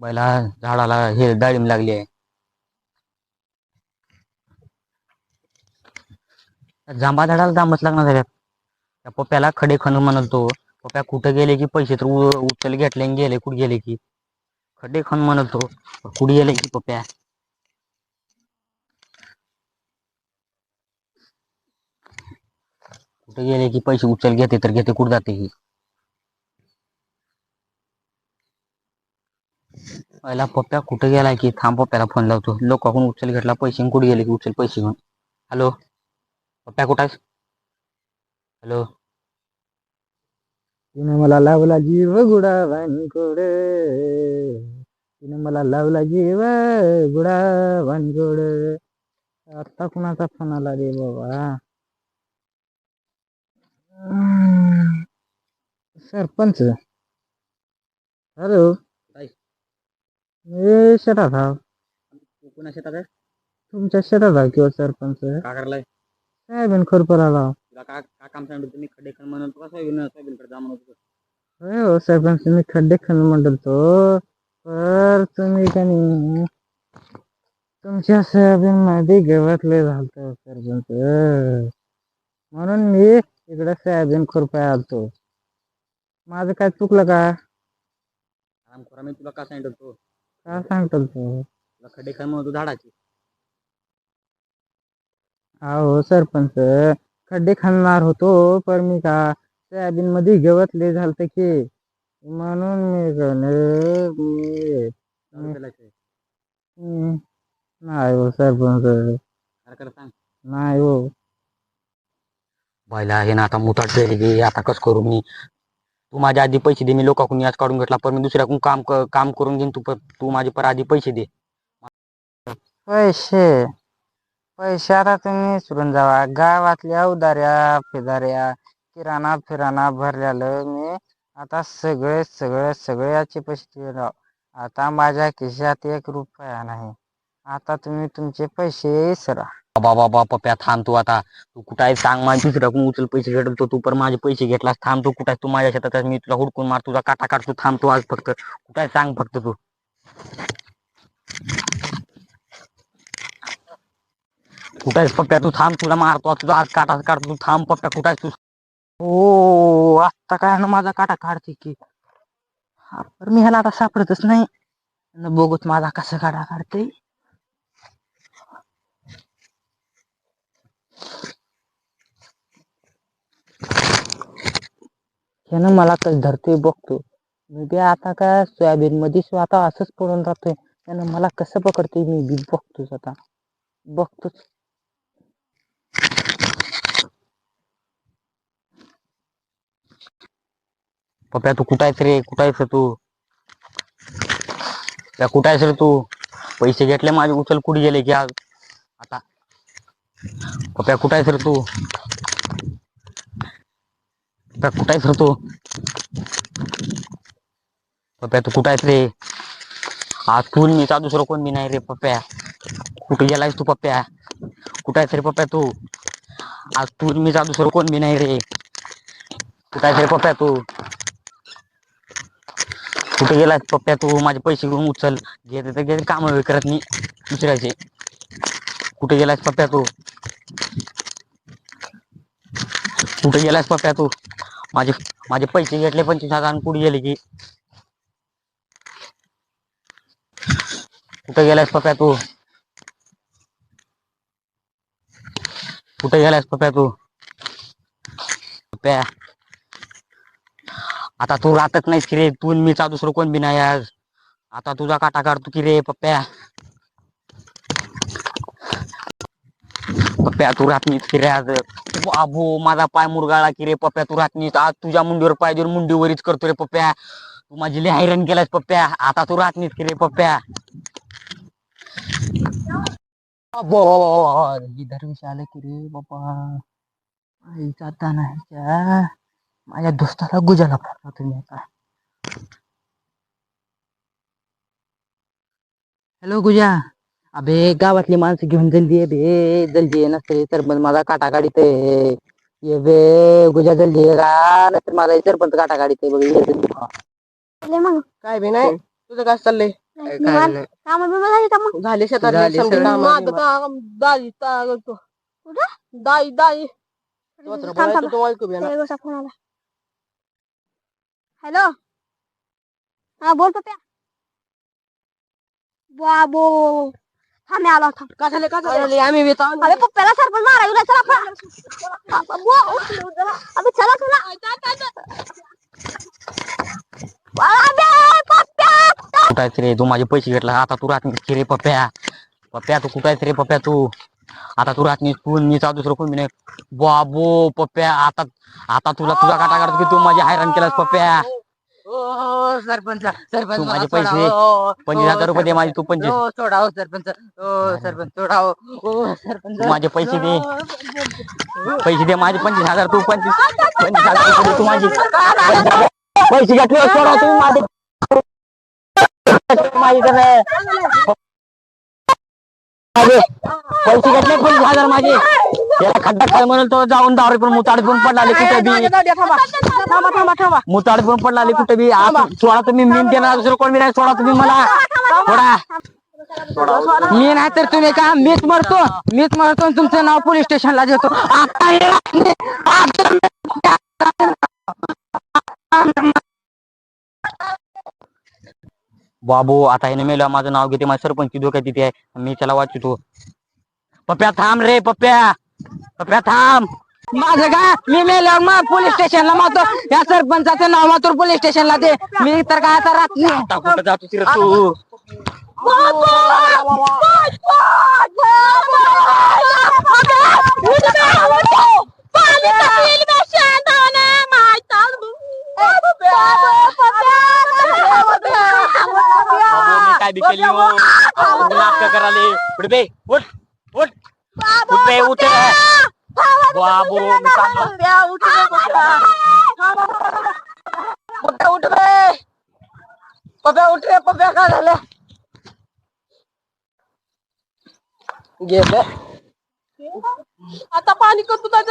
बैला झाडाला हे डाळिंब लागली आहे. जांबा जांभा झाडाला जांबच लागणार झाल्यात त्या पप्प्याला खडे खण म्हणतो पप्प्या कुठं गेले की पैसे तर उचल घेतले आणि गेले कुठे गेले की? खड्डे खण म्हणतो कुठे गेले की पप्प्या कुठे गेले की पैसे उचल घेते तर घेते कुठे जाते की पहिला पप्प्या कुठे गेला की? थांब पप्प्याला फोन लावतो. लोकांकडून उचल घेतला पैसे कुठे गेले की उचल पैसे घेऊन? हॅलो पप्प्या कुठं हॅलो तिने मला लावला जीव गुडा वानगोड तिने मला लावला जीव गुडा वानगोड आता कुणाचा फोन आला रे बाबा? सरपंच. हॅलो मी शेतात हा. कुणा शेतात आहे? तुमच्या शेतात हा किंवा सरपंच का करलाय साहेबीन आला तुला का का काम सांगितलं तुम्ही खड्डे खण म्हणतो का सोयाबीन सोयाबीनकडे जा म्हणत होतो. होय हो सरपंच मी खड्डे खण म्हणतो पर तुम्ही का नाही? तुमच्या सोयाबीन मध्ये गवतले झालत सरपंच. म्हणून मी इकडे सोयाबीन खुरपाय आलतो माझं काय चुकलं का? आराम करा मी तुला का सांगितलं होतो? का सांगतो तू खड्डे खण म्हणतो झाडाचे. अहो सरपंच खड्डे खाणार होतो पण मी का सोयाबीन मध्ये गवतले झालत की. म्हणून मी नाही, मी चालू केलायचं आहे. हम्म, नाही हो सरपंच. अरे करा सांग. नाही हो. बायला हे ना आता मुताट गेली गे आता कस करू मी? तू माझ्या आधी पैसे दे मी लोकांकडून याच काढून घेतला पण मी दुसऱ्याकडून काम क- काम करून घेईन तू प- तू माझे पर आधी पैसे दे. पैसे? पैसे आता तुम्ही विसरून जावा. गावातल्या उदाऱ्या फिदाऱ्या किराणा फिराणा भरलेलं मी आता सगळे सगळे सगळ्याचे पैसे राव. आता माझ्या खिशात एक रुपया नाही. आता तुम्ही तुमचे पैसे विसरा. बाबा बाबा पप्प्या थांब तू आता तू कुठं सांग माझ्या उचल पैसे तू माझे पैसे घेतलास थांब तू कुठं तू माझ्या शेतात मी तुला हुडकून मार, तुझा काटा काढतो थांब तू आज फक्त. कुठं सांग फक्त तू. कुठं पप्प्या तू, थांब, तुला मारतो तुझा आज काटा काढतो, तू थांब पप्प्या कुठं तू? काय ना माझा काटा काढते की. मी ह्याला आता सापडतच नाही. बघूत माझा कसा काटा काढते ह्यानं मला कसं धरतोय बघतो मी बी आता काय सोयाबीन मध्ये आता असंच पडून राहतोय. त्यानं मला कसं पकडतोय मी बी बघतोच आता. बघतोच. पप्प्या तू कुठं आहेस रे? कुठं आहेस रे तू? त्या कुठं आहेस रे तू? पैसे घेतले माझे उचल कुठे गेले की आज? आता. पप्या कुठं आहेस रे तू? पप्प्या कुठं आहे रे तू? पप्प्या तू कुठं आहेस रे? आज तू मी चा दुसरं कोण मी नाही रे पप्प्या? कुठे गेलायस तू पप्प्या? कुठं आहेस रे पप्प्या तू? आज तू मी चा दुसरं कोण मी नाही रे? कुठं आहेस रे पप्या तू? कुठे गेलास पप्प्या तू? माझे पैसे घेऊन उचल. घेते तर घेते काम करत नाही दुसऱ्याचे. कुठे गेलास पप्प्या तू? कुठे गेलास पप्प्या तू? माझे माझे पैसे घेतले पंचवीस हजार आणि कुठे गेले की. कुठे गेलास पप्प्या तू? कुठे गेलास पप्प्या तू? पप्प्या आता तू राहतच नाहीस की रे. तू मीचा दुसरं कोण बी नाही आज. आता तुझा काटा काढतो की रे पप्प्या पप्प्या तू राहत नाहीस की रे आज. बाबू माझा पाय मुरगाळा की रे पप्प्या तू राहत नाहीस आज तुझ्या मुंडीवर पाय देऊन मुंडीवरीच करतो रे पप्प्या तू माझी लय हैराण केलास पप्प्या आता तू राहत नाहीस की रे पप्प्या अबो, दरवेळेस आलं की रे बाबा आईचा तानाच्या माझ्या दोस्ताला गुजाला पडला तुम्ही आता हॅलो गुजा अबे गावातली माणसं घेऊन जल्दी ये बे. जल्दी ये नसते सरपंच माझा काटा काढित ये बे गुजा जल्दी ये का? नसतर माझा सरपंच काटा काढित बघ ये जल्दी. चालले मग. काय बे नाही? तुझं काय चाललंय? काय निवांत. नाही. कामं बिमं झाली का मग? झाले शेतात झाली समजा सगळी. कामं. कामं. बिमं. दाई दाई कुठं? दाई दाई थांब, थांब. ते गोष्ट फोन आला हॅलो? हा बोल पप्या. बाबो. थांब मी आलो थांब का झाले का झाले? आम्ही येतो. अबे पप्प्याला सरपंच चला. बाबो, उचलू जरा. अबे चला चला. अबे, पप्प्या! कुठं आहेस रे तू माझे पैसे घेतला. आता तू की रे पप्प्या. पप्प्या तू कुठं आहेस रे पप्प्या तू. आता तू राहत नाहीस तू मी दुसरं कोण बी नाही. बाबो पप्प्या आता आता तुला तुझा काटा काढतो की तू माझी हैराण केलास पप्प्या. ओ सरपंच सरपंच तू मला माझे सोडा, पैसे ओ, पंचवीस हजार रुपये दे माझे तू पंचवीस. ओ सोडा हो सरपंच. ओ सरपंच सोडा ओ सरपंच. तू माझे पैसे दे. पैसे दे माझे पंचवीस हजार तू पंचवीस. पंचवीस हजार रुपये दे तू माझे. पैसे घेतले सोडा तुम्ही माझे. माझे तर माझे पैसे घेतले माझे त्याला खड्डा काय म्हणून तो? जाऊन दारू पण मुताड पण पडलाले कुठे बी. थांबा. थांबा थांबा थांबा. मुताड पण पडलाले कुठे बी. सोडा तुम्ही मी देणार दुसरं कोण बी नाही सोडा तुम्ही मला. सोडा. मी नाही तर तुम्ही का? मीच मरतो. मीच मरतो आणि तुमचं नाव पोलीस स्टेशनला देतो. आता हे- बाबू आता हे मेला माझं नाव घेते माझ्या सरपंच धोक्यात तिथे आहे मी त्याला वाचतो पप्प्या थांब रे पप्प्या. पप्प्या थांब. माझं का? मी मेल्यावर मग पोलीस स्टेशनला मारतो. या सरपंचाचं नाव मात्र पोलीस स्टेशनला दे मी तर काय आता राहत नाही. आता कुठं जातो तू बाबू मी काय बी केली हो आपण नाटक कराले उठ बे उठ उठ उठ बे उठ बाबू मी चाललो. पप्प्या उठ रे पप्प्या उठ रे पप्प्या काय झालं गेलं आता पाणी करतो त्याचं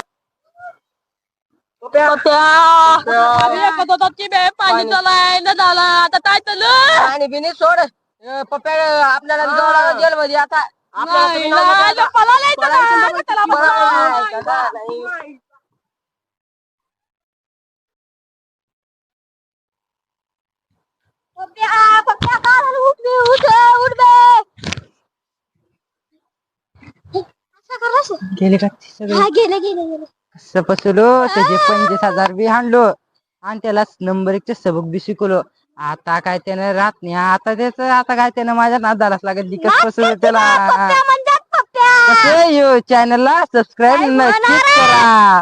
पप्प्या आम्ही एकत होतो की बे पाणी चालाय न झाला आता काय चालू पाणी बिनी सोड आपल्याला जोडा जेल मध्ये आता आपल्याला तुम्ही नाव नाही, नका- पळायला येतं पळायचं का? नका. त्याला पळायचं पळायला. नाही. पप्प्या पप्प्या काय झालं उठ बे उठ बे, उठ बे असं कर असं. गेले का ते सगळे हा गेले गेले गेले कसं फसलो त्याचे पंचवीस हजार बी हाणलो आणि त्याला नंबर एकचे सबक बी शिकवलो आता काय त्यानं राहत नाही. आता त्याच आता काय त्यानं माझ्या नादालाच लागत दिकस फसवलं त्याला कसं यो चॅनलला सबस्क्राईब नक्कीच करा.